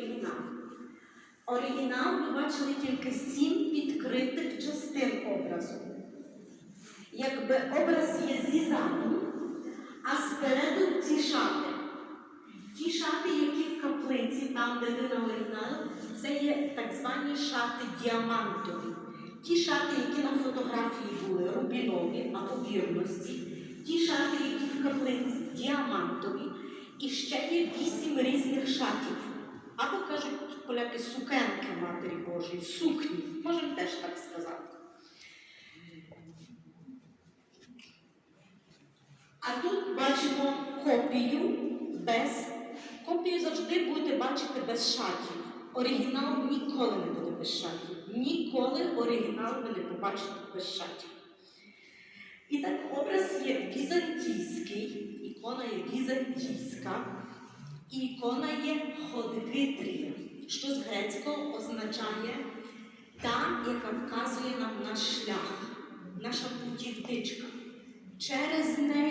оригінал. Оригінал ви бачили тільки сім відкритих частин образу. Якби образ є зізаний, а спереду ці шати. Ті шати, які в каплиці, там, де ви на оригіналі, це є так звані шати діамантові. Ті шати, які на фотографії були рубінові або вірності, ті шати, які в каплиці діамантові, і ще є вісім різних шатів. Поляки сукенки Матері Божої, сукні, можемо теж так сказати. А тут бачимо копію без. Копію завжди будете бачити без шатів. Оригінал ніколи не буде без шатів. Ніколи оригінал ви не побачите без шатів. І так, образ є візантійський, ікона є візантійська, і ікона є ходвитрія, що з грецького означає та, яка вказує нам наш шлях, наша путівничка. Через неї